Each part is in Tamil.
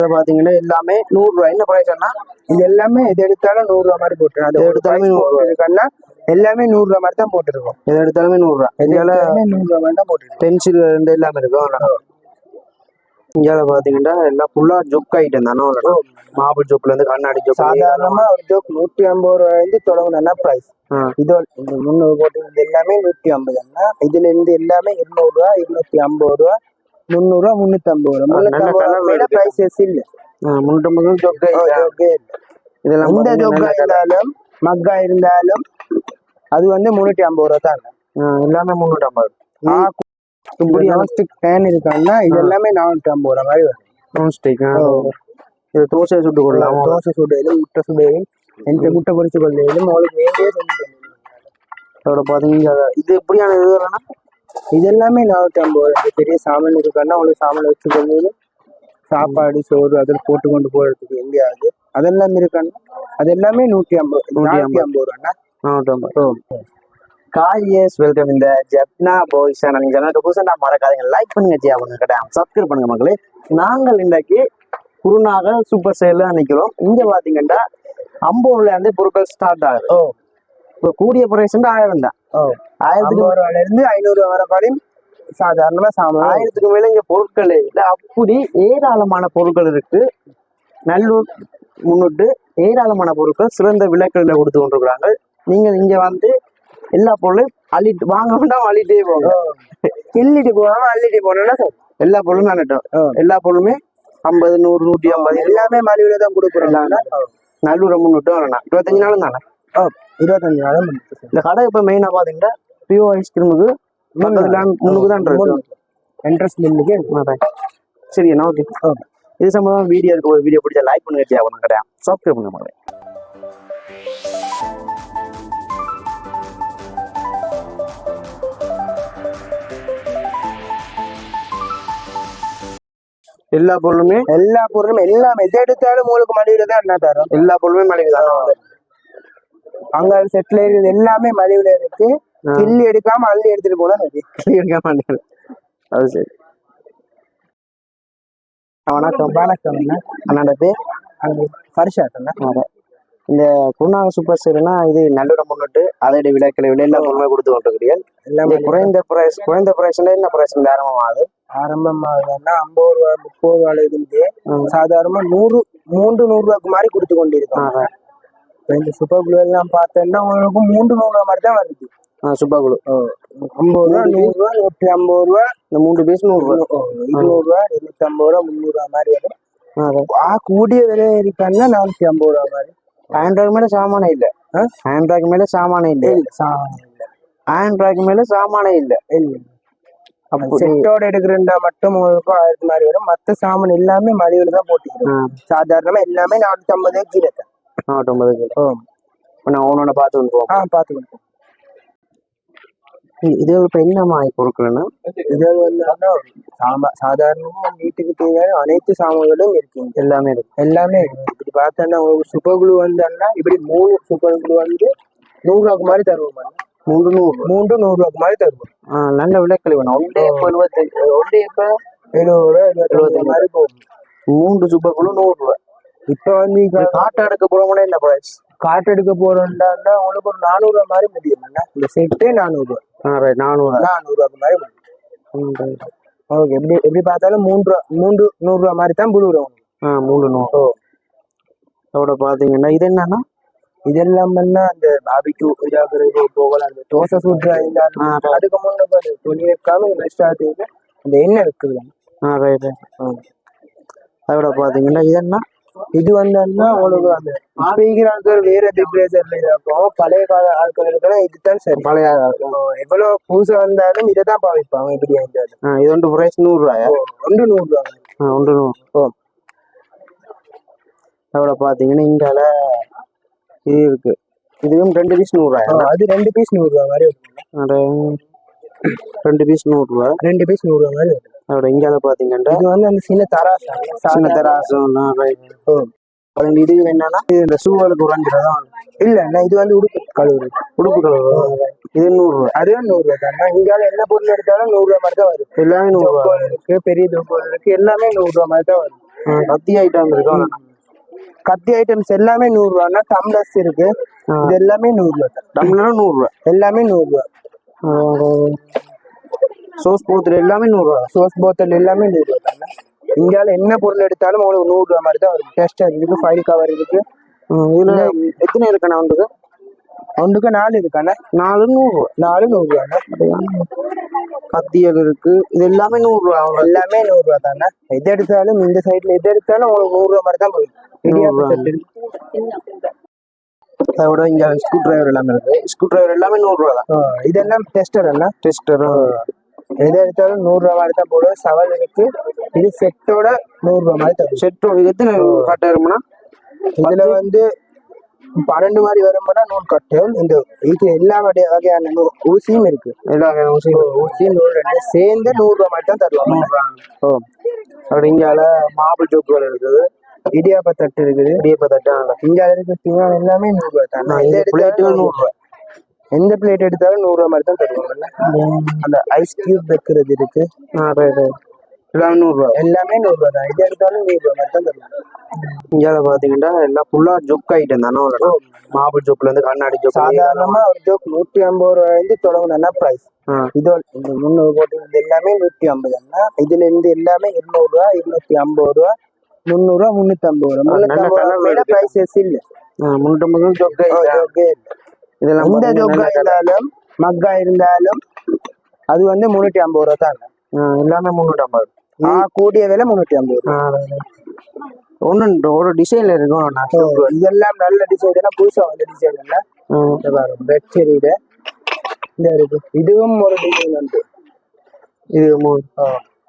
இதுல பாத்தீங்கன்னா எல்லாமே நூறு ரூபாய் என்ன பிரைஸ்னா இது எல்லாமே எது எடுத்தாலும் நூறு ரூபா மாதிரி போட்டு அது எடுத்தாலுமே நூறு ரூபா. இருக்கா எல்லாமே நூறு ரூபா மாதிரி தான் போட்டுருக்கோம். எது எடுத்தாலுமே நூறு இந்தியால எல்லாமே நூறு ரூபா மாதிரி தான் போட்டுருக்கோம். பென்சில் இருந்து எல்லாமே இருக்கும் இந்தியால பாத்தீங்கன்னா எல்லாம் ஃபுல்லா ஜொக் ஐட்டம் தானே மாபிள் ஜொக்ல இருந்து கண்ணாடி ஜொக் சாதாரணமா ஒரு ஜோக் நூத்தி ஐம்பது ரூபாய் இருந்து தொடங்குனா பிரைஸ். இதோ இந்த முந்நூறு போட்டு இது எல்லாமே நூத்தி ஐம்பது. இதுல இருந்து எல்லாமே இருநூறு ரூபா இருநூத்தி ஐம்பது ரூபா முந்நூறு ரூபா. முன்னூத்தி ஐம்பது ரூபா ஐம்பது இருக்கு. பிரைசஸ் இல்ல. ஜோக்கே இல்ல. இதெல்லாம் நல்ல colour. இருந்தாலும் மக்கா இருந்தாலும் அது வந்து முன்னூத்தி ஐம்பது ரூபா தான் எல்லாமே முன்னூற்றம்பது இப்படி நான்ஸ்டிக் பேன் இருக்காங்கன்னா இது எல்லாமே நானூத்தி ஐம்பது ரூபா மாதிரி வரும். நான் ஸ்டிக் இது தோசை சுட்டு கொள்ளலாம் தோசை சுடையிலும் முட்டை சுடையிலும் எந்த முட்டை பொரிச்சு கொள்ளையிலும் உங்களுக்கு வேண்டிய செஞ்சு அதோட பாத்தீங்கன்னா இது எப்படியான இது வரனா இது எல்லாமே நானூத்தி ஐம்பது ரூபா இந்த பெரிய சாமான் இருக்கான்னா உங்களுக்கு சாமான் வச்சு கொள்ளையிலும் சாப்பாடு சோறு அதில் போட்டு கொண்டு போறதுக்கு எங்கேயாவது அதெல்லாம் இருக்கான்னா அது எல்லாமே நூத்தி ஐம்பது நூத்தி ஐம்பது. ரூபாண்ணா முன்னூற்றம்பது காய் எஸ் வெல்கம் இந்த ஜப்னா பாய்ஸ் சேனல் நீங்க சேனலுக்கு புதுசாக மறக்காதீங்க. லைக் பண்ணுங்க ஜி அவங்க கிட்ட சப்ஸ்கிரைப் பண்ணுங்க மக்களே. நாங்கள் இன்றைக்கு குருநாக சூப்பர் சேல்ல நிக்கிறோம். இங்க பாத்தீங்கன்னா ஐம்பதுல இருந்து பொருட்கள் ஸ்டார்ட் ஆகுது. ஓ. கூடிய பிரைஸ் ஆயிரம் தான். ஆயிரத்துக்கு ரூபாயில இருந்து ஐநூறு வரை வரையும் சாதாரணமா சாமான். ஆயிரத்துக்கு மேல இங்க பொருட்கள் இல்ல. அப்படி ஏராளமான பொருட்கள் இருக்கு. நல்லூர் முன்னிட்டு ஏராளமான பொருட்கள் சிறந்த விலைக்கல்ல கொடுத்து கொண்டிருக்கிறாங்க. நீங்க இங்க வந்து எல்லா பொருளையும் அள்ளிட்டு வாங்க வேண்டாம் அள்ளிட்டே போங்க. கிள்ளிட்டு போகாம அள்ளிட்டு போனோம்னா. எல்லா பொருளும் வேணட்டும் ஆ. எல்லா பொருளுமே ஐம்பது நூறு நூற்றி ஐம்பது எல்லாமே மலிவில தான் கொடுக்குறோம். நல்லூரை முன்னிட்டு வரணும் இருபத்தஞ்சு நாளும் தானே? இருபத்தஞ்சு நாளும். இந்த கடை இப்ப மெயினா பாத்தீங்கன்னா பியோ ஐஸ்கிரீமுக்கு முன்னுக்கு தான் என்ட்ரன்ஸ் மில்லுக்கு அதான். சரி என்ன ஓகே இது சம்பந்தமா வீடியோ இருக்கு ஒரு வீடியோ பிடிச்சா லைக் பண்ணுங்க தேவை கிடையாது சப்ஸ்கிரைப் பண்ணுங்க மகளே எல்லா பொருளுமே? எல்லா பொருளும் எல்லாமே. எது எடுத்தாலும் உங்களுக்கு மலிவில தான் என்ன தரும் எல்லா பொருளுமே மலிவு தான். அங்க செட்டில் எல்லாமே மலிவுல இருக்கு. கிள்ளி எடுக்காம அள்ளி எடுத்துட்டு போனா சரி எடுக்க மாட்டேன் அது சரி. வணக்கம். வணக்கம் அண்ணா. அண்ணாண்ட பேர்? ஆமாம். இந்த குருநாக சூப்பர் ஸ்டோர்னா இது நல்லூரை முன்னிட்டு அதோட விலைக்கிழ விலை எல்லா பொருளுமே கொடுத்து கொண்டிருக்கிறீர்கள். எல்லாமே குறைந்த பிரைஸ் குறைந்த பிரைஸ்ல என்ன பிரைஸ் ஆரம்பமாகுது ஆரம்பமாகுதுன்னா ஐம்பது ரூபா முப்பது ரூபாயில இருந்து சாதாரணமா நூறு மூன்று நூறு ரூபாய்க்கு மாதிரி கொடுத்து கொண்டிருக்கோம். இப்ப இந்த சூப்பர் குளூ எல்லாம் பார்த்தோம்னா உங்களுக்கு மூன்று நூறு மாதிரி தான் வருது. சூப்பர் குழு ஐம்பது ரூபா நூறு ரூபா நூற்றி ஐம்பது ரூபா. இந்த மூன்று பீஸ் நூறு ரூபாய் இருநூறு ரூபா இருநூத்தி ஐம்பது ரூபா முந்நூறு ரூபா மாதிரி வரும். ஆ, கூடிய விலை இருக்கான்னா நானூத்தி ஐம்பது ரூபா மாதிரி. ஆண்ட்ராய்டு மேல சாமானே இல்ல. ஆ? ஆண்ட்ராய்டு மேல சாமானே இல்ல. இல்ல சாமான் இல்ல. ஆண்ட்ராய்டு மேல சாமானே இல்ல. இல்ல. செட்டோட எடுக்கிறா மட்டும் உங்களுக்கு ஆயிரத்தி மாதிரி வரும். மத்த சாமான் எல்லாமே மலிவுல தான் போட்டுக்கிறோம். சாதாரணமா எல்லாமே நானூத்தி ஐம்பது கீழே நாற்பத்தொன்பது கிலோ இப்ப நான் ஒன்னொன்னு பார்த்து கொண்டு போவோம். ஆ பாத்துக்கணும் இது இப்ப என்ன மாதிரி பொருட்கள்னா? இது வந்து சாமா சாதாரணமா வீட்டுக்கு தேவையான அனைத்து சாமான்களும் இருக்குங்க எல்லாமே இருக்கு. எல்லாமே இருக்கு. இப்படி பார்த்தோன்னா உங்களுக்கு சூப்பர் குளூ வந்தோம்னா இப்படி மூணு சூப்பர் குளூ வந்து நூறு ரூபாய்க்கு மாதிரி தருவோம். மூன்று நூறு. மூன்று நூறு ரூபாய்க்கு மாதிரி தருவோம். ஆ, நல்ல விலைக்கழிவு ஒன்றே இப்ப எழுபத்தஞ்சு ஒன்றே இப்ப எழுபது. ரூபா எழுபத்தி ரூபா மாதிரி போகும். மூன்று சூப்பர் குழு நூறு ரூபாய் இப்ப வந்து காட்டு அடுக்க போறவங்களே என்ன பிரைஸ் காட்டு எடுக்க போறோம்னா உங்களுக்கு ஒரு நானூறு மாதிரி முடியும் என்ன? இந்த செட்டே நானூறு நானூறு நானூறு ரூபாய்க்கு மாதிரி முடியும். ஓகே எப்படி எப்படி பார்த்தாலும் மூன்று மூன்று நூறு ரூபா மாதிரி தான் புழுவுறோம் ஆ மூணு நூறு. அதோட பாத்தீங்கன்னா இது என்னன்னா? இதெல்லாம் பண்ணா அந்த பாபிக்கு இதாகிறது போகலாம் அந்த தோசை சுற்று இருந்தாலும் ஆ, அதுக்கு முன்னே துணி வைக்காம ரெஸ்ட் ஆகுது அந்த எண்ணெய் இருக்குது ஆ ரைட் அதோட பாத்தீங்கன்னா இது என்ன? இது வந்தோம்னா உங்களுக்கு அந்த ஸ்பீக்கர் வேற டிப்ரேசர்ல இருக்கும் பழைய கால ஆட்களுக்கு இதுதான் சரி. பழைய எவ்வளவு புதுசா வந்தாலும் இதை தான் பாவிப்பாங்க இப்படி இருந்தாலும் இது ஒன்று பிரைஸ் நூறு ரூபாயா ஒன்று நூறு ரூபா ஆ, ஒன்று நூறு. ஓ. அதோட பாத்தீங்கன்னா இங்கால இது இருக்கு. இதுவும் ரெண்டு பீஸ் நூறு ஆ, ரூபாயா அது ரெண்டு பீஸ் நூறு ரூபா மாதிரி ரெண்டு பீஸ் நூறு ரூபா ரெண்டு பீஸ் நூறு ரூபா மாதிரி. அதோட இங்கால பாத்தீங்கன்னா இது வந்து அந்த சின்ன தராசு. சின்ன தராசம். அது இது என்னன்னா இந்த சூழலுக்கு உறைஞ்சிடதான் இல்ல நான் இது வந்து உடுப்பு கழுவுறது. உடுப்பு கலர் இது நூறு ரூபா அதுவும் நூறு ரூபா தான். இங்கால என்ன பொருள் எடுத்தாலும் நூறு ரூபா மாதிரி தான் வரும். எல்லாமே நூறு ரூபா தொப்பல் இருக்கு பெரிய தொப்பல் இருக்கு எல்லாமே நூறு ரூபா மாதிரி தான் வரும். கத்தி ஐட்டம் இருக்கு அவ்வளவுதான். கத்தி ஐட்டம்ஸ் எல்லாமே நூறு ரூபான்னா டம்ளர்ஸ் இருக்கு இது எல்லாமே நூறு ரூபா தான். டம்ளரும் நூறு ரூபா எல்லாமே நூறு ரூபா சோஸ் போத்துல எல்லாமே நூறு ரூபா சோஸ் போத்தல் எல்லாமே நூறு ரூபா தானே. இந்தியாவில் என்ன பொருள் எடுத்தாலும் உங்களுக்கு நூறு ரூபா மாதிரி தான் வரும். டெஸ்டர் இருக்கு ஃபைல் கவர் இருக்கு ம், இதுல எத்தனை இருக்குண்ணா உங்களுக்கு ஒன்றுக்கு? நாலு இருக்காண்ணே நாலு நூறு ரூபா. நாலு நூறு ரூபாண்ணே கத்தியல் இருக்கு. இது எல்லாமே நூறு ரூபா. அவ்வளவு எல்லாமே நூறு ரூபா தானே? எது எடுத்தாலும் இந்த சைட்ல எது எடுத்தாலும் உங்களுக்கு நூறு ரூபா மாதிரி தான் போகும் இருக்கு. அதோட இங்க ஸ்க்ரூ டிரைவர் எல்லாமே இருக்கு. ஸ்க்ரூ டிரைவர் எல்லாமே நூறு ரூபா தான். இதெல்லாம் டெஸ்டர் அண்ணா? டெஸ்டர் எது எடுத்தாலும் நூறு ரூபா மாதிரி தான் போடும் சவால் இருக்கு இது செட்டோட நூறு ரூபா மாதிரி தரும் செட்டோ இது எத்தனை கட்டாயிரும்னா இதுல வந்து பன்னெண்டு மாதிரி வரும்போது நூல் கட்டும் இந்த இது எல்லா வகை- வகையான ஊசியும் இருக்கு. எல்லா ஊசியும் ஊசி நூல் ரெண்டு சேர்ந்து நூறு மாதிரி தான் தருவாங்க. ஓ. அப்படி இங்கால மாபிள் ஜோக்குகள் இருக்குது. இடியாப்ப தட்டு இருக்குது. இடியப்ப தட்டாங்க இங்க இருக்க எல்லாமே நூறு ரூபா தான். எந்த பிளேட்டுகள் எடுத்தாலும் நூறு ரூபா எந்த பிளேட் எடுத்தாலும் நூறு ரூபா மாதிரி தான் தருவாங்கல்ல அந்த ஐஸ் கியூப் வைக்கிறது இருக்கு. ஆ ரைட் ரைட் எல்லாமே நூறு ரூபா. எல்லாமே நூறு ரூபா தான். இது எடுத்தாலும் நூறு ரூபா மாதிரி தான் தருவாங்க. இங்கால பாத்தீங்கன்னா எல்லாம் ஃபுல்லா ஜொக் ஐட்டம் தானே அவ்வளோ மாபிள் ஜோக்குல இருந்து கண்ணாடி ஜோக்கு சாதாரணமா ஒரு ஜோக் நூத்தி ஐம்பது ரூபாயிலிருந்து தொடங்குனா பிரைஸ் இதோ இந்த முந்நூறு போட்டு எல்லாமே நூத்தி ஐம்பது அண்ணா இதுல இருந்து எல்லாமே இருநூறு ரூபா இருநூத்தி ஐம்பது ரூபா முந்நூறு ரூபா முன்னூத்தி ஐம்பது ரூபா. நல்ல ஐம்பது ரூபா. பிரைசஸ் இல்ல. முன்னூற்றம்பது ஜொக் ஓ, ஜோக்கே இல்ல. இதெல்லாம் எந்த ஜோக்கா. இருந்தாலும் மக்கா இருந்தாலும் அது வந்து முன்னூத்தி ஐம்பது ரூபா தான் எல்லாமே முன்னூற்றம்பது ஆ கூடிய விலை முன்னூத்தி ஐம்பது ஒன்று ஒரு டிசைன்ல இருக்கும் இதெல்லாம் நல்ல டிசைன் புதுசா வந்த டிசைன் இல்ல. இந்த பாருங்க பெட் செரியில இந்த இருக்கு இதுவும் ஒரு டிசைன் உண்டு. இது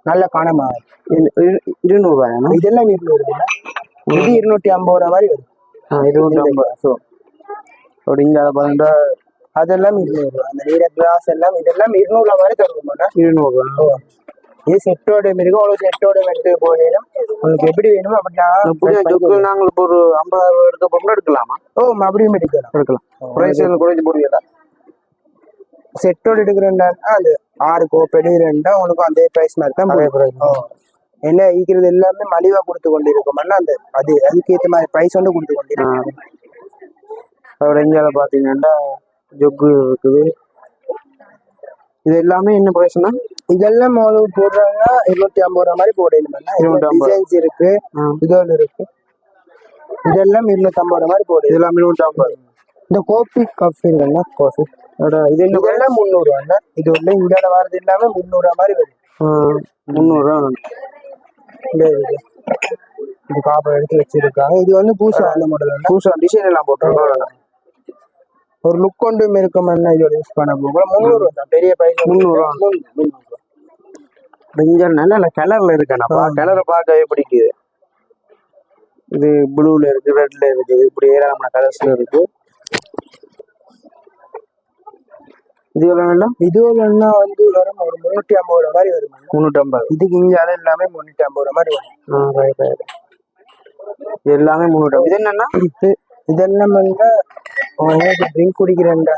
நல்ல கனமா இரு- இரு- இருநூறுவாயா இதெல்லாம் இருநூறு இது இருநூத்தி ஐம்பது ரூபா மாதிரி வரும். ஆ இருநூற்றம்பது ஸோ அப்படி இங்க பார்த்தா அதெல்லாம் இருநூறு அந்த நீர கிளாஸ் எல்லாம் இதெல்லாம் இருநூறு ரூபா. மாதிரி தருவோம்னா இருநூறுவா இது செட்டோட இருக்கும் அவ்வளோ செட்டோட எடுத்து போகணும் உங்களுக்கு எப்படி வேணுமோ அப்படி புதிய ஜொக்கு நாங்கள் இப்போ ஒரு ஐம்பதாயிரம் எடுக்க போறோம்னா எடுக்கலாமா? ஓ அப்படியும் எடுக்கலாம். எடுக்கலாம். பிரைஸ் குறைஞ்சு போடுவீங்களா? செட்டோட எடுக்கிறேன்டா. அது ஆறு கோப் எடுக்கிறேன்டா. உங்களுக்கு அதே பிரைஸ் மாதிரி தான் அதே. ஓ. என்ன ஈக்கிறது எல்லாமே மலிவா கொடுத்து கொண்டு இருக்கோம்னா அந்த அது அதுக்கேற்ற மாதிரி பிரைஸ் வந்து கொடுத்து கொண்டு இருக்கும். அதோட இந்தியாவில் பார்த்தீங்கன்னா ஜொக்கு இருக்குது. இது எல்லாமே என்ன பிரைஸ்னா இதெல்லாம் உங்களுக்கு போடுறாங்க. இருநூத்தி ஐம்பது ரூபா மாதிரி இருநூத்தி ஐம்பது. டிசைன்ஸ் இருக்கு. இதோட இருக்கு. இதெல்லாம் இருநூத்தி ஐம்பது ரூபா மாதிரி போடுது இதெல்லாம் இருநூற்றம்பது இந்த கோபி காஃபி இருக்குல்ல? காஃபி இது இதெல்லாம் முந்நூறு ரூபாண்ணா இது உள்ள இந்தியால வரது எல்லாமே முந்நூறு ரூபா மாதிரி வரும். முந்நூறுரூவா இந்த இது. இது காப்பை எடுத்து வச்சிருக்காங்க. இது வந்து பூசா அந்த மாடல் புதுசாக டிசைன் எல்லாம் போட்டுருக்கோம் ஒரு லுக் கொண்டும் இருக்குமென்னா இதோட யூஸ் பண்ண போக முந்நூறு பெரிய பையன் முந்நூறு ரூபா. இங்க நல்ல கலர்ல இருக்கேனப்பா கலரை பார்க்கவே பிடிக்குது. இது ப்ளூல இருக்கு ரெட்ல இருக்குது இப்படி ஏராளமான கலர்ஸ்ல இருக்கு. இது எவ்வளோ இது ஒண்ணா வந்து வரும் ஒரு முன்னூத்தி ஐம்பது ரூபா மாதிரி வரும் முந்நூற்றம்பது இதுக்கு இந்தியால எல்லாமே முன்னூத்தி ஐம்பது ரூபா மாதிரி வரும். இது எல்லாமே முந்நூற்றம்பது இது என்னன்னா இது- இதெல்லாம் வந்து உங்களுக்கு ட்ரிங்க் குடிக்கிறேன்டா.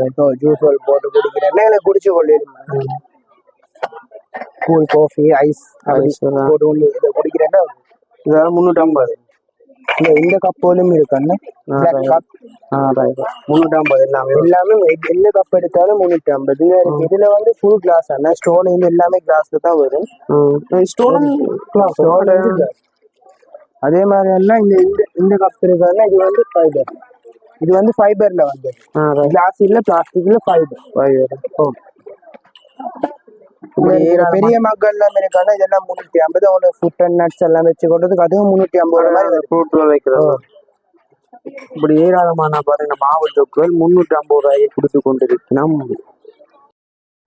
ரைட் ஜூஸ் போட்டு குடிக்கிறேன். எனக்கு குடிச்சு கொள்ளிடுமா கூல் காஃபி ஐஸ். போட்டு கொண்டு இதை குடிக்கிறேன்டா. இதெல்லாம் முந்நூற்றம்பது இந்த இந்த கப்போலும் பிளாக் கப் ஆ ரைட் முந்நூற்றம்பது எல்லாமே. எல்லாமே எந்த கப் எடுத்தாலும் முன்னூத்தி ஐம்பது இதுல வந்து ஃபுல் கிளாஸ் ஆனா ஸ்டோன் வந்து எல்லாமே கிளாஸ்ல தான் வரும். வந்து glass. அதே மாதிரி எல்லாம் இந்த இந்த இந்த கப் இருக்காங்கன்னா இது வந்து ஃபைபர் இது வந்து ஃபைபர்ல வந்து ஆ ரைட் கிளாஸ் இல்ல பிளாஸ்டிக்ல ஃபைபர் பெரிய மக்கள் எல்லாம் இருக்காங்க இதெல்லாம் முன்னூத்தி ஐம்பது அவங்க ஃபுட் அண்ட் நட்ஸ் எல்லாம் வச்சு கொண்டதுக்கு அதுவும் முன்னூத்தி ஐம்பது ரூபாய் ஃப்ரூட்ல வைக்கிறது. இப்படி ஏராளமான பாருங்க மாவு ஜோக்குகள் முன்னூற்றி ஐம்பது ரூபாய்க்கு கொடுத்து கொண்டிருக்கணும்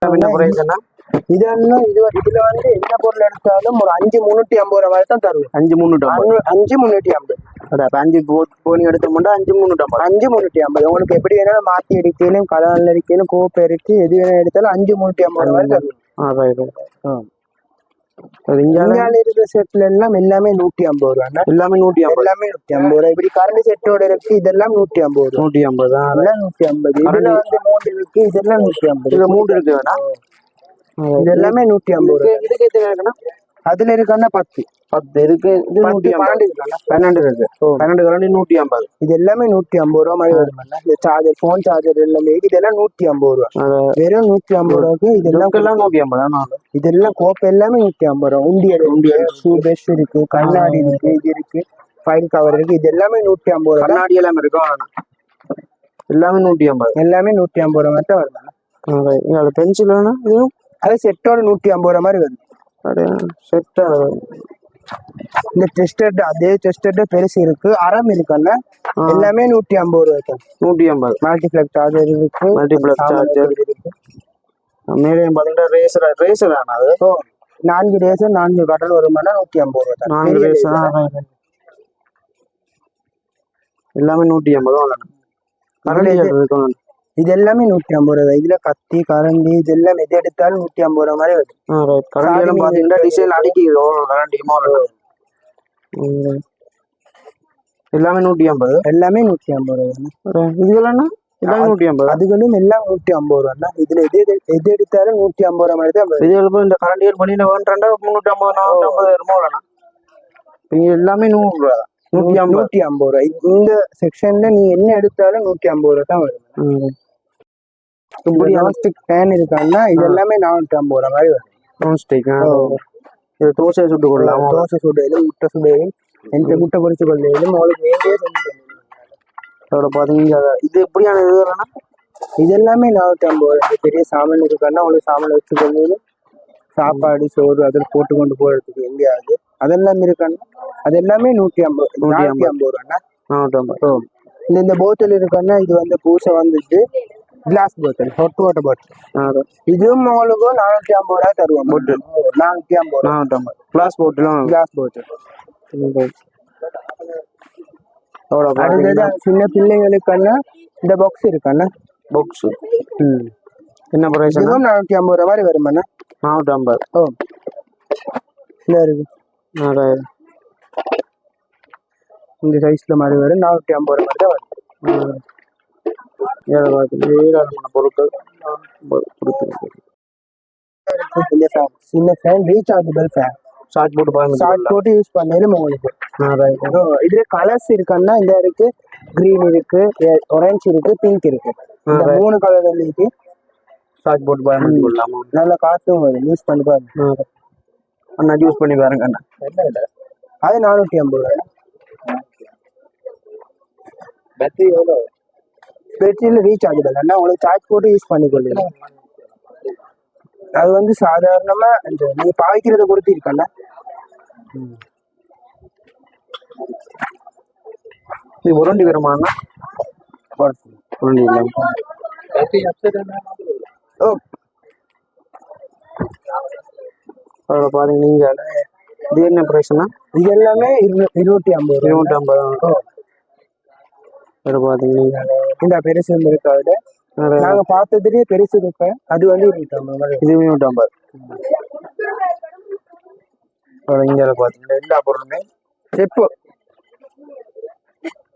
என்ன பிரைஸ்னா இதெல்லாம் இது இதுல வந்து என்ன பொருள் எடுத்தாலும் ஒரு அஞ்சு முன்னூத்தி ஐம்பது ரூபாய் தான் தருவோம் அஞ்சு ஐம்பது. அஞ்சு- முன்னூத்தி ஐம்பது. அஞ்சு போனி எடுத்தோம்னா அஞ்சு முந்நூற்றி ஐம்பது. அஞ்சு முன்னூத்தி ஐம்பது. உங்களுக்கு எப்படி வேணாலும் மாத்தி அடிக்கணும் கலர்ல அடிக்கணும் கோப்பை இருக்கு எது வேணா எடுத்தாலும் அஞ்சு முன்னூத்தி ஐம்பது ரூபாய் தருவோம் இருக்கிற செட்ல எல்லாம் எல்லாமே நூத்தி ஐம்பது ரூபா எல்லாமே நூற்றி ஐம்பது. எல்லாமே நூத்தி ஐம்பது ரூபாய். இப்படி கரண்ட் செட்டோட இருக்கு இதெல்லாம் நூத்தி ஐம்பது ரூபாய். நூற்றி ஐம்பது? நூத்தி ஐம்பது. இதுல வந்து மூணு இருக்கு இதெல்லாம் நூத்தி ஐம்பது. மூன்று இருக்கு வேணா இது எல்லாமே நூத்தி ஐம்பது ரூபாய். இதுக்கு எத்தனை இருக்குன்னா அதுல இருக்கன்னா பத்து. பத்து. இருக்கு இது ஐம்பது. பன்னெண்டு இருக்கு. பன்னெண்டு கரண்டி நூற்றி ஐம்பது. இது எல்லாமே நூத்தி ஐம்பது ரூபா மாதிரி வருமாண்ணா இந்த சார்ஜர் போன் சார்ஜர் எல்லாமே. இதெல்லாம் நூத்தி ஐம்பது ரூபா. வெறும் நூத்தி ஐம்பது ரூபாய்க்கு இதெல்லாம் இதுக்கெல்லாம் நூற்றி ஐம்பது இதெல்லாம் கோப்பை எல்லாமே நூத்தி ஐம்பது ரூபா. உண்டியல் உண்டியல் ஷூ பிரஷ் இருக்கு கண்ணாடி இருக்கு இது இருக்கு. ஃபைல் கவர் இருக்கு. இது எல்லாமே நூத்தி ஐம்பது ரூபா. கண்ணாடி எல்லாம் இருக்கும் எல்லாமே நூற்றி ஐம்பது எல்லாமே நூத்தி ஐம்பது ரூபா மட்டும் வருமாண்ணா இங்கே பென்சில் வேணும் இதுவும் அது செட்டோட நூத்தி ஐம்பது ரூபா மாதிரி வரும் செட்டாக இந்த டெஸ்டட் அதே டெஸ்டட் பெருசு இருக்கு. அறம் இருக்குல்ல எல்லாமே நூத்தி ஐம்பது ரூபா தான். நூற்றி ஐம்பது. மல்டிப்ளெக்ஸ் சார்ஜர் இருக்கு. மல்டிப்ளெக்ஸ் சாமான் சார்ஜர் இருக்கு. மேலே பார்த்தீங்கன்னா ரேசர் ரேசர் ஆனால் ஓ நான்கு டேஸ் நான்கு கட்டல் வருமானா நூத்தி ஐம்பது ரூபா தான். நான்கு ரேசர். எல்லாமே நூற்றி ஐம்பது இருக்கும் இது எல்லாமே நூத்தி ஐம்பது ரூபா தான். இதுல கத்தி கரண்டி இது எல்லாம் எது எடுத்தாலும் நூத்தி ஐம்பது ரூபா மாதிரி ரைட் கரண்டி எல்லாம் பார்த்தீங்கன்னா டிசைன் அடிக்கிது கரண்டி மாடல் எல்லாமே நூற்றி ஐம்பது? எல்லாமே நூத்தி ஐம்பது ரூபா தான். இதுலாம் எல்லாமே நூற்றி ஐம்பது? அதுகளும் எல்லாம் நூத்தி ஐம்பது ரூபா. இதுல எது எது எடுத்தாலும் நூத்தி ஐம்பது ரூபா மாதிரி தான் இது இந்த கரண்ட் ஏர் பண்ணி வேண்டாண்டா முந்நூற்றி ஐம்பது நானூற்றி ஐம்பது வருமோ இல்லைண்ணா எல்லாமே நூறு ரூபா தான் நூற்றி ஐம்பது. நூத்தி ஐம்பது ரூபா இந்த செக்ஷன்ல நீ என்ன எடுத்தாலும் நூத்தி ஐம்பது ரூபா தான் வரும் நான்ஸ்டிக் ஃபேன் இருக்காங்கன்னா இது எல்லாமே நானூத்தி ஐம்பது ரூபா மாதிரி ஆ. இது தோசையை சுட்டு கொள்ளலாம்? தோசை சுடையிலும் முட்டை சுடையிலும் எந்த முட்டை பொரிச்சு கொள்ளையிலும் உங்களுக்கு வேண்டிய. அதோட பார்த்தீங்க இது எப்படியான இது இது எல்லாமே நானூத்தி ஐம்பது ரூபா இந்த பெரிய சாமான் இருக்கான்னா உங்களுக்கு சாமான் வச்சு கொள்ளையிலும் சாப்பாடு சோறு அதில் போட்டு கொண்டு போறதுக்கு எங்கேயாவது அதெல்லாம் இருக்கான்னா அது எல்லாமே நூத்தி ஐம்பது நூத்தி ஐம்பது ரூபாண்ணா நானூற்றி ஐம்பது. இந்த இந்த போத்தல் இருக்கான்னா இது வந்து பூசை வந்துட்டு கிளாஸ் போத்தல் ஹொட் வாட்டர் பாட்டில் இதுவும் உங்களுக்கு நானூத்தி ஐம்பது ரூபா தருவோம் போட்டல் நானூத்தி ஐம்பது ரூபா நானூற்றி ஐம்பது கிளாஸ் போட்டுலாம் கிளாஸ் அதோட அடுத்தது சின்ன பிள்ளைங்களுக்கான இந்த பாக்ஸ் இருக்காண்ணா பாக்ஸு என்ன ப்ரைஸ் இதுவும் நானூத்தி ஐம்பது ரூபா மாதிரி வருமாண்ணா நானூற்றி ஐம்பது ஓ இல்லை இருக்கு இந்த சைஸ்ல மாதிரி வரும் நானூத்தி ஐம்பது ரூபா மாதிரி தான் வரும் ஏழை பார்த்து ஏழாயிரம் பொருட்கள் கொடுத்துருக்கு இந்த ஃபேன் சின்ன ஃபேன் ரீசார்ஜபிள் ஃபேன் சார்ஜ் போட்டு பாருங்க சார்ஜ் போட்டு யூஸ் பண்ணாலும் உங்களுக்கு. இதுல கலர்ஸ் இருக்கான்னா இந்த இருக்கு கிரீன் இருக்கு ஒரேஞ்ச் இருக்கு பிங்க் இருக்கு. இந்த மூணு கலர் இருக்கு சார்ஜ் போட்டு பாருங்க கொள்ளலாமா நல்ல காத்தும் வரும் யூஸ் பண்ணி பாருங்க. அண்ணா யூஸ் பண்ணி பாருங்க அண்ணா. அது நானூத்தி ஐம்பது ரூபாய்? பேட்டரி எவ்வளோ பேட்டரியில ரீசார்ஜபிள் அண்ணா உங்களுக்கு சார்ஜ் போட்டு யூஸ் பண்ணிக்கொள்ளலாம் அது வந்து சாதாரணமா இந்த நீங்க பாவிக்கிறத பொறுத்து இருக்கண்ணா இது உருண்டி வருமா அண்ணா? உருண்டி ஓ. அதோட பாருங்க நீங்கள் இது என்ன ப்ரைஸ்ண்ணா இது எல்லாமே இரு- இருநூத்தி ஐம்பது இருநூற்றி ஐம்பது? பாத்தீங்க நீங்கள் இந்த பெருசு இருக்கா விட நாங்க பார்த்ததுலயே பெருசு இருப்பேன் அது வந்து இருநூத்தி ஐம்பது இது ஐம்பது இங்கே பார்த்தீங்கன்னா எல்லா பொருளுமே. எப்போ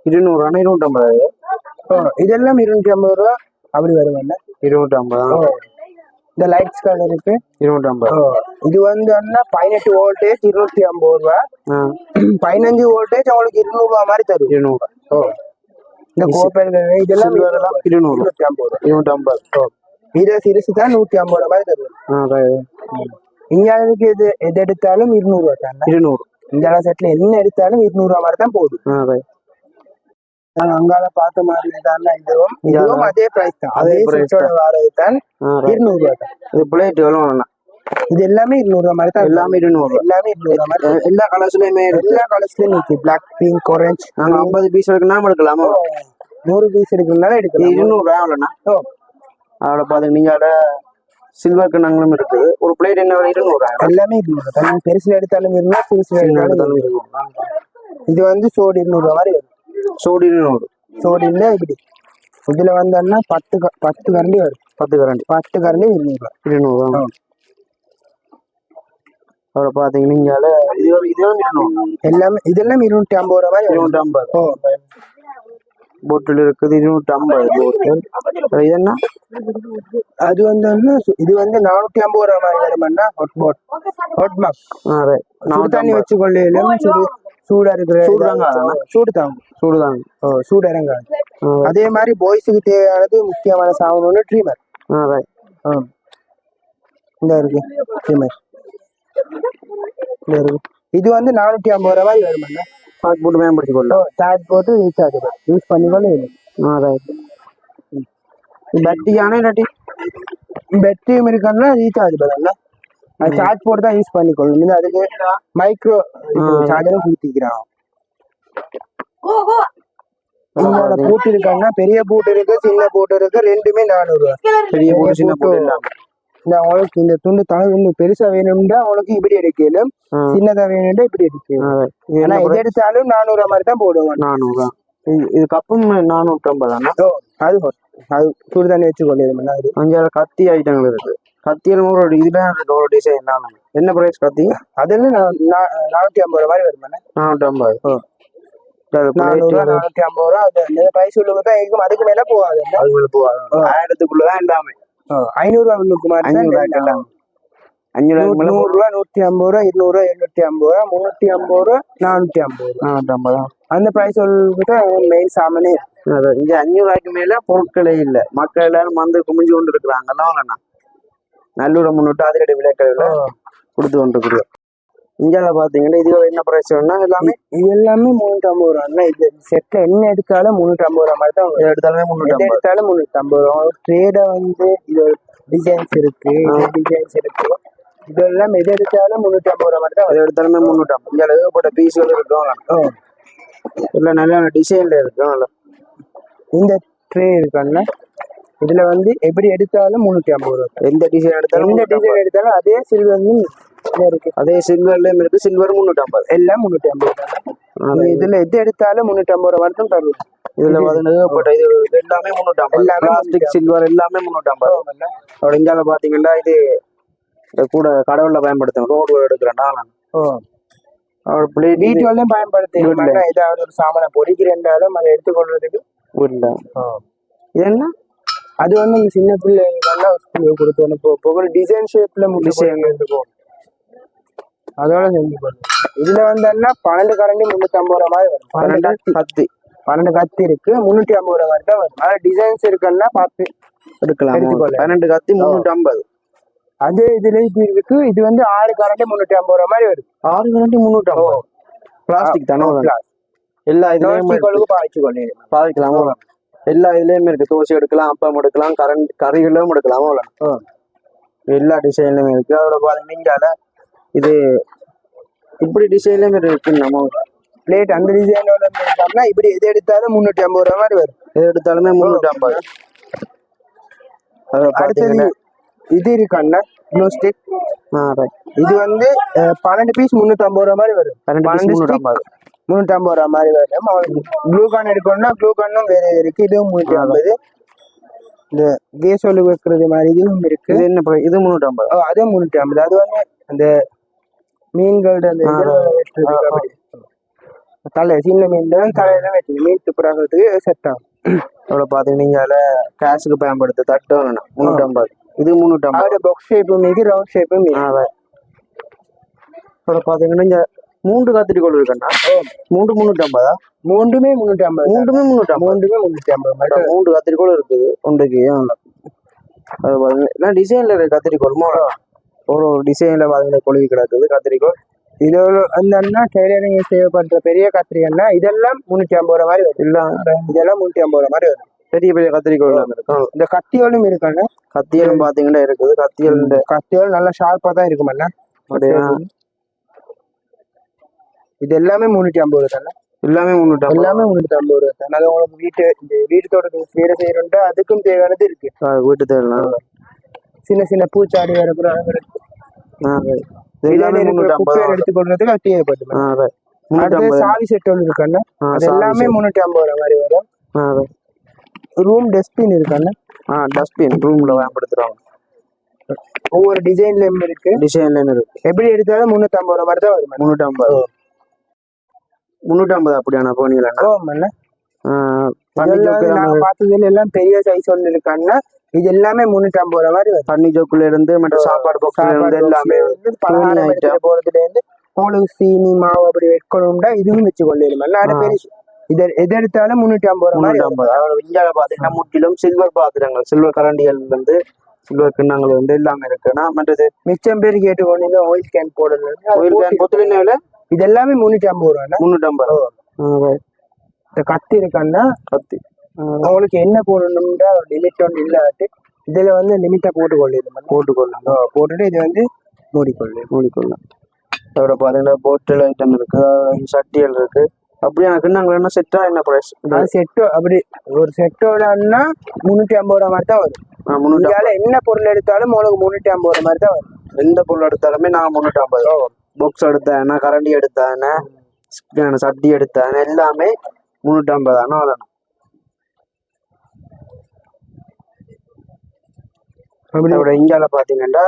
இருநூறு அண்ணா இருநூற்றி ஐம்பது இதெல்லாம் இருநூத்தி ஐம்பது ரூபா. அப்படி வருவாங்க இருநூற்றி ஐம்பது இந்த லைட்ஸ் கார்டு இருக்கு. இருநூற்றி ஐம்பது இது வந்து பதினெட்டு வோல்டேஜ் இருநூத்தி ஐம்பது ரூபா. பதினஞ்சு வோல்டேஜ் அவங்களுக்கு இருநூறு ரூபா மாதிரி தரும். இருநூறு. ஓ இந்த கோப்பைகள் இதெல்லாம் இருநூறு இருநூற்றி ஐம்பது இதை சிறுசு தான் நூத்தி ஐம்பது ரூபா மாதிரி தருவோம். இந்தியாவுக்கு எது எது எடுத்தாலும் இருநூறு ரூபா தான். இருநூறு. இந்த செட்ல என்ன எடுத்தாலும் இருநூறு ரூபா மாதிரி தான் போகுது. நாங்க அங்கால பார்த்த மாதிரி தான் இதுவும். இதுவும் அதே பிரைஸ் தான். அதே செட்டோட வாரது தான். இருநூறு ரூபா தான். இது பிளேட் எவ்வளோ இது எல்லாமே இருநூறு ரூபா மாதிரி தான் எல்லாமே இருநூறு எல்லாமே இருநூறு மாதிரி எல்லா கலர்ஸ்லயுமே எல்லா கலர்ஸ்லயும் இருக்கு. பிளாக் பிங்க் ஆரஞ்சு நாங்க ஐம்பது பீஸ் இருக்கு நாம எடுக்கலாமா? நூறு பீஸ் இது எடுக்கலாம். இருநூறு ஆகலண்ணா ஓ. அதோட பாத்துங்க நீங்க அதோட சில்வர் கிண்ணங்களும் இருக்குது. ஒரு பிளேட் என்ன இருநூறு எல்லாமே இருநூறு தான் பெருசுல எடுத்தாலும் இருந்தா சிறுசுல எடுத்தாலும் இருநூறு. இது வந்து சோடு இருநூறு ரூபா மாதிரி வரும். சோடி இருநூறு. சோடு இல்ல இப்படி. இதுல வந்தோம்னா பத்து பத்து கரண்டி வரும். பத்து கரண்டி. பத்து கரண்டி இருநூறு ரூபா இருநூறு ஆ. அதோட பாத்தீங்க நீங்க அதுல இது வந்து- இது வந்து இருநூறு எல்லாமே இதெல்லாம் இருநூத்தி ஐம்பது ரூபா மாதிரி வரும் இருநூற்றி ஐம்பது போட்டில் இருக்குது இருநூற்றி ஐம்பது போட்டில் இது என்ன அது வந்து இது வந்து நானூத்தி ஐம்பது ரூபா மாதிரி வருமாண்ணா ஹாட் பாட் ஹாட் மாக் ஆ சுடு தண்ணி வச்சு கொள்ளையிலும் சூடு சூடா இருக்கிற சூடு தாங்காதாண்ணா? சூடு சூடுதாங்க ஓ, சூடு இறங்காது ஆ அதே மாதிரி பாய்ஸுக்கு தேவையானது முக்கியமான ஒன்று ட்ரீமர் ஆ ரைட் இந்த இருக்கு ட்ரீமர் இந்த இருக்கு. இது வந்து நானூத்தி ஐம்பது ரூபா மாதிரி வருமாண்ணா. பாக் போட்டு மேம்படுத்தி கொள்ளலாம் சார்ஜ் போட்டு ரீசார்ஜ் யூஸ் பண்ணிக்கொள்ள ஆ ரைட் பேட்டரி ஆனே இல்லாட்டி? பேட்டரியும் இருக்கான்னா ரீசார்ஜ் பண்ணல அது சார்ஜ் போட்டு தான் யூஸ் பண்ணிக்கொள்ளணும் இது அதுக்கு மைக்ரோ சார்ஜரும் கொடுத்திக்கிறான் உங்களோட பூட்டு இருக்காங்க பெரிய பூட்டு இருக்கு சின்ன பூட்டு இருக்கு ரெண்டுமே நானூறு ரூபா பெரிய போட்டு சின்ன போட்டு இல்லாம. இந்த உங்களுக்கு இந்த துண்டு தலை துண்டு பெருசா வேணும்னா உங்களுக்கு இப்படி எடுக்கலும். சின்னதா வேணும்னா இப்படி எடுக்கலும் ஆனா என்ன எது எடுத்தாலும் நானூறு மாதிரி தான் போடுவாங்க. நானூறுரூவா இது கப்பும் நானூற்றி ஐம்பதாண்ணா ஓ அது. அது சுடு தண்ணி வச்சு கொள்ளிடுமா அது. அஞ்சாறு கத்தி ஐட்டங்கள் இருக்கு. கத்தியில் ஒரு இதுல ஒரு டிசைன் தான். என்ன பிரைஸ் கத்தி? அதெல்லாம் நா- நா- நானூத்தி ஐம்பது ரூபாய் வருமாண்ணே நானூற்றி ஐம்பது. அது நானூறு ஐம்பது ரூபா அது பிரைஸ் உள்ளவங்க தான் இருக்கும் அதுக்கு மேல போகாது அது மேல போகாது. ஆயிரத்துக்குள்ளதான் எல்லாமே. ஐநூறு ரூபா மேல நூறு ரூபா நூத்தி ஐம்பது ரூபா இருநூறு ரூபா எழுநூத்தி ஐம்பது ரூபா முன்னூத்தி ஐம்பது ரூபா நானூத்தி ஐம்பது ரூபா. ஐம்பதா அந்த பிரைஸ் தான் மெயின் சாமானே. இருக்கு. இங்க அஞ்சூறு ரூபாய்க்கு மேல பொருட்களே இல்ல. மக்கள் எல்லாரும் வந்து குமிஞ்சு கொண்டு இருக்கிறாங்க. நல்லூர முன்னூட்டு அதிரடி விலைக்கடையில கொடுத்து கொண்டு இருக்கிறோம் இந்தியாவில் பாத்தீங்கன்னா இது என்ன பிரைஸ் வேணும்னா எல்லாமே இது எல்லாமே முன்னூத்தி ஐம்பது ரூபா இது செட்ல என்ன எடுத்தாலும் முன்னூத்தி ஐம்பது ரூபா மாதிரி தான் எடுத்தாலுமே ஐம்பது எடுத்தாலும் முன்னூத்தி ஐம்பது ரூபா ட்ரேட வந்து இது டிசைன்ஸ் இருக்கு. டிசைன்ஸ் இருக்கு. இதெல்லாம் எது எடுத்தாலும் முன்னூத்தி ஐம்பது ரூபா மாதிரி தான் எது எடுத்தாலுமே முன்னூற்றி ஐம்பது இந்தியாவில் ஏகப்பட்ட பீஸ்கள் இருக்கும் இல்லை நல்ல டிசைன்ல இருக்கும் இந்த ட்ரே இருக்காங்க இதுல வந்து எப்படி எடுத்தாலும் முன்னூத்தி ஐம்பது ரூபா எந்த டிசைன் எடுத்தாலும் எந்த டிசைன் எடுத்தாலும் அதே இருக்கு அதே சில்வர்லயும் இருக்கு சில்வர் முன்னூற்றி ஐம்பது எல்லாம் முன்னூத்தி ஐம்பது இதுல எது எடுத்தாலும் முன்னூத்தி ஐம்பது ரூபா மட்டும் தருவோம் இதுல பாத்தீங்கன்னா இது எல்லாமே முன்னூற்றி ஐம்பது எல்லாமே பிளாஸ்டிக் சில்வர் எல்லாமே முன்னூற்றி ஐம்பது அப்படி இந்தியாவில் பாத்தீங்கன்னா இது கூட கடவுள்ல பயன்படுத்தும் ரோடு எடுக்கிறேன் நான் அவர் பிளேட் வீட்டு வரலையும் பயன்படுத்தி ஏதாவது ஒரு சாமானை பொறிக்கிறேன்றாலும் அதை எடுத்துக்கொள்றதுக்கு இல்ல என்ன அது வந்து சின்ன பிள்ளைங்கள்லாம் ஸ்கூலுக்கு கொடுத்தோம் இப்போ டிசைன் ஷேப்ல Design. இருக்கும் அதோட செஞ்சு போடுறோம் இதுல வந்தோம்னா பன்னெண்டு கரண்டி முன்னூத்தி ஐம்பது ரூபா மாதிரி வரும். பன்னெண்டு கத்தி பன்னெண்டு கத்தி இருக்கு. முன்னூத்தி ஐம்பது ரூபா மாதிரி தான் வரும். அதாவது டிசைன்ஸ் இருக்குன்னா பார்த்து எடுக்கலாம். பன்னெண்டு கத்தி முன்னூற்றி ஐம்பது அதே இதுல இது இருக்கு. இது வந்து ஆறு கரண்டி முன்னூத்தி ஐம்பது ரூபா மாதிரி வரும். ஆறு கரண்டி முன்னூற்றி ஐம்பது பிளாஸ்டிக் தானே. எல்லா இதுலயுமே பாதிக்கலாமா எல்லா இதுலயுமே இருக்கு. தோசை எடுக்கலாம் அப்பம் எடுக்கலாம் கரண்ட் கறிகளும் எடுக்கலாம் எல்லா டிசைன்லயுமே இருக்கு. அதோட பாத்தீங்கன்னா இது இப்படி டிசைன்லயும் இருக்கு நம்ம பிளேட் அந்த டிசைனோட இருக்காங்கன்னா இப்படி எது எடுத்தாலும் முன்னூத்தி ஐம்பது ரூபா மாதிரி வரும். எது எடுத்தாலுமே முன்னூற்றி ஐம்பது. அடுத்தது இது இருக்கான்னா க்ளூ ஸ்டிக். இது வந்து பன்னெண்டு பீஸ் முன்னூத்தி ஐம்பது ரூபா மாதிரி வரும். பன்னெண்டு முன்னூற்றி முன்னூத்தி ஐம்பது. ரூபா மாதிரி வரும். ப்ளூ கான் எடுக்கணும்னா ப்ளூ கானும் வேற இருக்கு. இதுவும் முன்னூத்தி ஐம்பது. இந்த கேஸ் ஒலு வைக்கிறது மாதிரி இதுவும் இருக்கு. இது என்ன? இது முன்னூற்றி ஐம்பது. அதுவும் முன்னூத்தி ஐம்பது. அது வந்து அந்த அப்படி. தலை சின்ன மீன் தான் தலையில வெட்டுது மீன் துப்புறாகிறதுக்கு செட் ஆகும் அதோட பாத்தீங்கன்னா இங்கால கேஷுக்கு பயன்படுத்த தட்டு வேணும் முன்னூற்றி ஐம்பது இது முன்னூற்றி ஐம்பது அதோட பாக்ஸ் ஷேப்பும் மீது ரவுண்ட் ஷேப்பும் மீது. அதோட பாத்தீங்கன்னா இங்க மூன்று கத்திரிக்கோள் இருக்குன்னா மூன்று முன்னூற்றி ஐம்பதா மூன்றுமே தான். மூன்றுமே முன்னூற்றி ஐம்பது மூன்றுமே முன்னூத்தி ஐம்பது மூன்று கத்திரிக்கோள் இருக்குது ஒன்றுக்கு அது பாத்தீங்கன்னா டிசைன்ல இருக்கு கத்திரிக்கோள் மூணு ஒரு ஒரு டிசைன்ல பாத்தீங்கன்னா கொழுவி கிடக்குது கத்திரிக்கோள். இதோட அந்த டெய்லரிங் தேவைப்படுற பெரிய கத்திரிகள்னா இதெல்லாம் முன்னூத்தி ஐம்பது ரூபா மாதிரி வரும். எல்லாம் இதெல்லாம் முன்னூத்தி ஐம்பது ரூபா மாதிரி வரும். பெரிய பெரிய கத்திரிக்கோள் இருக்கும் இந்த கத்தியோலும் இருக்காங்க கத்தியலும் பாத்தீங்கன்னா இருக்குது. கத்தியல் இந்த கத்தியோல் நல்லா ஷார்ப்பா தான் இருக்குமல்ல? அப்படியே? இது எல்லாமே முன்னூத்தி ஐம்பது ரூபா தானே? எல்லாமே ஐம்பது எல்லாமே முன்னூத்தி ஐம்பது ரூபா தானே. அது உங்களுக்கு வீட்டு இந்த வீட்டு தோட்டத்துக்கு வேற செய்யறோம்னா அதுக்கும் தேவையானது இருக்கு. வீட்டு தேவையான சின்ன சின்ன பூச்சாடி வரக்கூட முன்னூற்றி எடுத்துக்கொள்றதுக்கு அது தேவைப்படுது. முன்னூற்றி அடுத்து சாவி செட் ஒன்று இருக்காங்க ஆ, அது எல்லாமே முன்னூத்தி ஐம்பது ரூபா மாதிரி வரும். ரூம் டஸ்ட்பின் இருக்காங்க ஆ டஸ்ட்பின் ரூம்ல பயன்படுத்துறோம் ஒவ்வொரு டிசைன்லயும் இருக்கு. டிசைன்ல இருக்கு. எப்படி எடுத்தாலும் முன்னூத்தி ஐம்பது ரூபா மாதிரி தான் வரும் முன்னூற்றி ஐம்பது முன்னூற்றி ஐம்பது அப்படியான போனீங்களா பார்த்ததுல எல்லாம் பெரிய சைஸ் ஒன்று இருக்காங்கன்னா இது எல்லாமே முன்னூத்தி ஐம்பது ரூபா மாதிரி தண்ணி ஜோக்குல இருந்து மற்ற சாப்பாடு பாக்ஸ்ல இருந்து எல்லாமே வந்து பலகாரம் போறதுல இருந்து உங்களுக்கு சீனி மாவு அப்படி வைக்கணும்டா இதுவும் வச்சு கொள்ளையிலும். நல்ல பெரிய இது எது எடுத்தாலும் முன்னூத்தி ஐம்பது ரூபா முன்னூத்தி ஐம்பது இந்தியாவில் பாத்தீங்கன்னா முற்றிலும் சில்வர் பாத்திரங்கள் சில்வர் கரண்டிகள் வந்து சில்வர் கிண்ணங்கள் வந்து எல்லாமே இருக்குன்னா மற்றது மிச்சம் பேர் கேட்டு கொண்டு ஆயில் கேன் போடல கோயில் கேன் பொத்துலின விலை? இது எல்லாமே முன்னூத்தி ஐம்பது ரூபா. முன்னூத்தி ஐம்பது இந்த கத்தி இருக்கான்னா கத்தி. உங்களுக்கு என்ன போடணும்னா லிமிட் ஒன்று இல்லாட்டு இதுல வந்து லிமிட்டா போட்டு கொள்ளையிலும் போட்டுக்கொள்ளலாம் போட்டுட்டு இது வந்து மூடிக்கொள்ளு. மூடிக்கொள்ளலாம் அதோட பாத்தீங்கன்னா போட்டல் ஐட்டம் இருக்கு. சட்டிகள் இருக்கு. அப்படியான கிண்ணங்கள் என்ன செட்டா என்ன பிரைஸ் செட்டோ அப்படி ஒரு செட்டோடன்னா முன்னூத்தி ஐம்பது ரூபா மாதிரி தான் வரும். இந்தியால என்ன பொருள் எடுத்தாலும் உங்களுக்கு முன்னூத்தி ஐம்பது ரூபா மாதிரி தான் வரும். எந்த பொருள் எடுத்தாலுமே நான் முன்னூத்தி ஐம்பது பாக்ஸ் எடுத்தேன் கரண்டி எடுத்தேன் சட்டி எடுத்தேன் எல்லாமே முன்னூத்தி ஐம்பது ஆனா வரணும் அப்படி இதோட இந்தியால பாத்தீங்கன்னா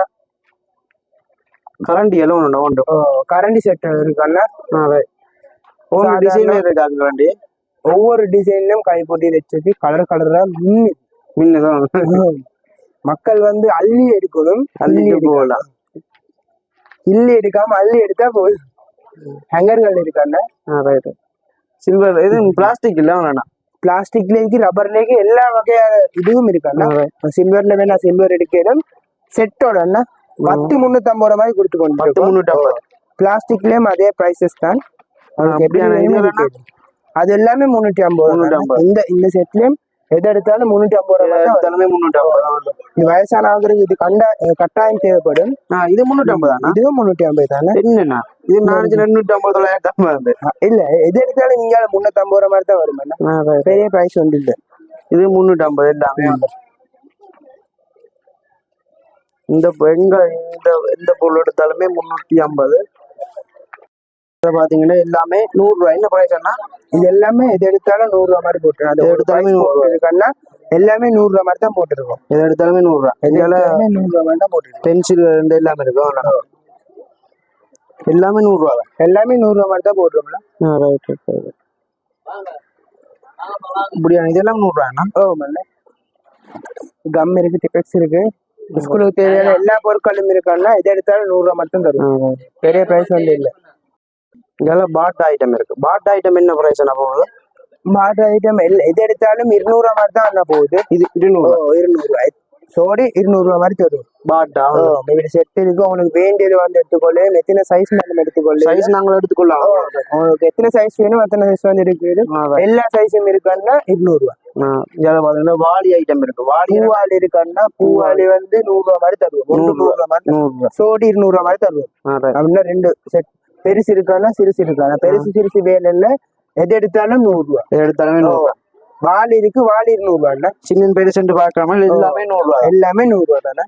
கரண்டி எல்லாம் ஒன்று உண்டு. கரண்டி செட் இருக்கான்னா ஒவ்வொரு டிசைன்ல இருக்காங்க கரண்டி ஒவ்வொரு டிசைன்லயும் கைப்பொட்டி வச்சது கலர் கலரா மின்னி மின்னதான் மக்கள் வந்து அள்ளி எடுக்கணும். அள்ளி போகலாம். இல்லி எடுக்காம அள்ளி எடுத்தா போதும். ஹேங்கர்கள் இருக்கான்னா ரைட் சில்வர் இது பிளாஸ்டிக் இல்ல வேணாம். பிளாஸ்டிக்லேக்கு ரப்பர்லேக்கு எல்லா வகையான இதுவும் இருக்காண்ணா சில்வர்ல வேணா சில்வர் எடுக்கணும் செட்டோட அண்ணா பத்து முன்னூத்தி ஐம்பது ரூபாய் மாதிரி கொடுத்து பத்து கொண்டு முன்னூத்தி ஐம்பது பிளாஸ்டிக்லயும் அதே பிரைசஸ் தான். அது எல்லாமே முன்னூத்தி ஐம்பது இந்த இந்த செட்லயும் எது எடுத்தாலும் முன்னூத்தி ஐம்பது ரூபாய் தான். எடுத்தாலுமே முன்னூத்தி ஐம்பது தான். இது வயசானவங்களுக்கு இது கண்டா கட்டாயம் தேவைப்படும். இது முன்னூத்தி ஐம்பது இதுவும் முன்னூத்தி ஐம்பது தானே? என்னண்ணா இது நானூத்தி ரெண்டு ஐம்பது தொள்ளாயிரத்தி ஐம்பது இல்ல எது எடுத்தாலும் நீங்க முன்னூத்தி ஐம்பது ரூபாய் மாதிரி தான் வரும். பெரிய பிரைஸ் வந்து இல்ல. இது முன்னூத்தி ஐம்பது எல்லாமே. இந்த பொ- எங்க இந்த எந்த பொருள் எடுத்தாலுமே முன்னூத்தி ஐம்பது. பாத்தீங்கன்னா எல்லாமே நூறு ரூபாய் என்ன பிரைஸ் இது எல்லாமே எது எடுத்தாலும் நூறு ரூபாய் மாதிரி போட்டுரும் அது எடுத்தாலுமே நூறு. போட்டிருக்கேன்னா எல்லாமே நூறு ரூபாய் மாதிரி தான் போட்டிருக்கோம். எது எடுத்தாலுமே நூறு இந்தியால எல்லாமே நூறு ரூபாய் மாதிரி தான் போட்டிருக்கோம். பென்சில் இருந்து எல்லாமே இருக்கும். எல்லாமே நூறு ரூபா தான் எல்லாமே நூறு ரூபாய் மாதிரி தான் போட்டுருக்கோம்ல ரைட் இப்படியா இதெல்லாம் நூறு ரூபாய்ண்ணா ஓ மல்ல கம் இருக்கு டிபெக்ஸ் இருக்கு. ஸ்கூலுக்கு தேவையான எல்லா பொருட்களும் இருக்கான்னா எது எடுத்தாலும் நூறு ரூபாய் மட்டும் தரும் பெரிய பிரைஸ் வந்து இல்ல. இதெல்லாம் பாட் ஐட்டம் இருக்கு. பாட் ஐட்டம் என்ன பிரைஸ் என்ன போகுது? மாட்டு ஐட்டம் எது எடுத்தாலும் இருநூறு மாதிரி தான் அண்ணா போகுது. இது இருநூறு இருநூறு சோடி இருநூறு ரூபாய் மாதிரி தரும் பாட்டா இப்படி செட் இருக்கு. உங்களுக்கு வேண்டியது வந்து எடுத்துக்கொள்ளு. எத்தனை சைஸ் நம்ம எடுத்துக்கொள்ளு. சைஸ் நாங்கள் எடுத்துக்கொள்ளலாம். உங்களுக்கு எத்தனை சைஸ் வேணும் அத்தனை சைஸ் வந்து இருக்குது எல்லா சைஸும் இருக்கான்னா இருநூறு ரூபாய் இதில் பார்த்தீங்கன்னா வாளி ஐட்டம் இருக்கு. வாளி பூவாளி இருக்கான்னா பூவாளி வந்து நூறு ரூபாய் மாதிரி தருவோம். ஒன்று நூறு ரூபாய் மாதிரி. சோடி மாதிரி தருவோம். அப்படின்னா ரெண்டு செட் பெருசு இருக்கான்னா சிறுசு இருக்கானா? பெருசு சிறுசு வேலையில எது எடுத்தாலும் நூறு ரூபாய் இது எடுத்தாலுமே நூறு ரூபா. வாளி இருக்கு வாளி இருநூறு ரூபாய்னா சின்ன பெருசுன்னு பார்க்காம எல்லாமே நூறு ரூபா. எல்லாமே நூறு ரூபாய் தானே.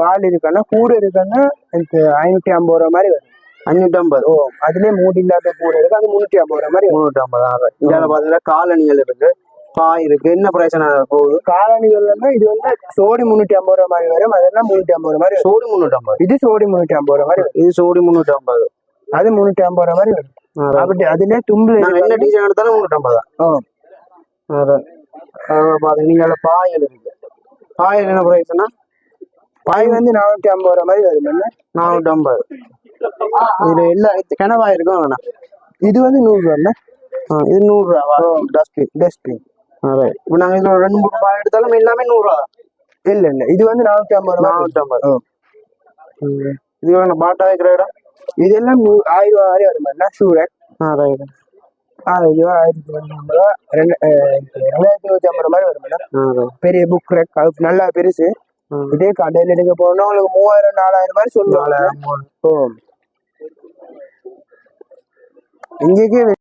வாளி இருக்கான்னா கூட இருக்கான்னா எனக்கு ஐநூத்தி ஐம்பது ரூபாய் மாதிரி வரும். அஞ்சூற்றி ஐம்பது. ஓ அதுலயே மூடி இல்லாத கூட இருக்கு அது முன்னூத்தி ஐம்பது ரூபாய் மாதிரி முந்நூற்றி ஐம்பது ஆ, right. இதில் பார்த்தீங்கன்னா காலணிகள் இருக்கு பாய் இருக்கு. என்ன பிரைஸ் போகுது? காலணிகள்னா இது வந்து சோடி முன்னூத்தி ஐம்பது ரூபாய் மாதிரி வரும் அதெல்லாம் முன்னூத்தி ஐம்பது ரூபாய் மாதிரி சோடி முந்நூற்றி ஐம்பது. இது சோடி முன்னூத்தி ஐம்பது ரூபாய் மாதிரி வரும். இது சோடி முந்நூற்றி ஐம்பது. அது முன்னூத்தி ஐம்பது ரூபாய் மாதிரி வரும். அப்படி அதுல நாங்கள் என்ன டிசைன் எடுத்தாலும் முந்நூற்றி ஐம்பது தான். அப்புறம் பார்த்தீங்கன்னா இங்கே பாயல் இருக்கு பாயல் என்ன பிரைஸ்னா பாய் வந்து நானூத்தி ஐம்பது ரூபாய் மாதிரி வரும் என்ன நானூற்றி ஐம்பது. இதுல எல்லா கிணவா இருக்கும் வேணா இது வந்து நூறு ரூபாய் இது நூறுரூவா டஸ்ட்பின் டஸ்ட்பின் இப்போ நாங்கள் இதில் ரெண்டு மூணு பாய் எடுத்தாலும் எல்லாமே நூறுரூவா இல்ல இல்ல. இது வந்து நானூத்தி ஐம்பது நானூற்றி ஐம்பது. இது வேணும் பாட்டா வைக்கிற இடம்? இதெல்லாம் நூ ஆயிரம் ரூபாய் வரை வரும் என்ன ஷூ ரேக் ஆ ரைட் ஆயிரம் ஆயிரத்தி ஐம்பது ரூபா ரெண்டு அஹ், ரெண்டாயிரத்தி நூத்தி ஐம்பது மாதிரி வரும் என்ன ஆ ரைட் பெரிய புக் ரேக் அது நல்லா பெருசு. இதே கடையில் எடுக்க போனா உங்களுக்கு மூவாயிரம் நாலாயிரம் மாதிரி சொல்லுவாங்க இங்கேயே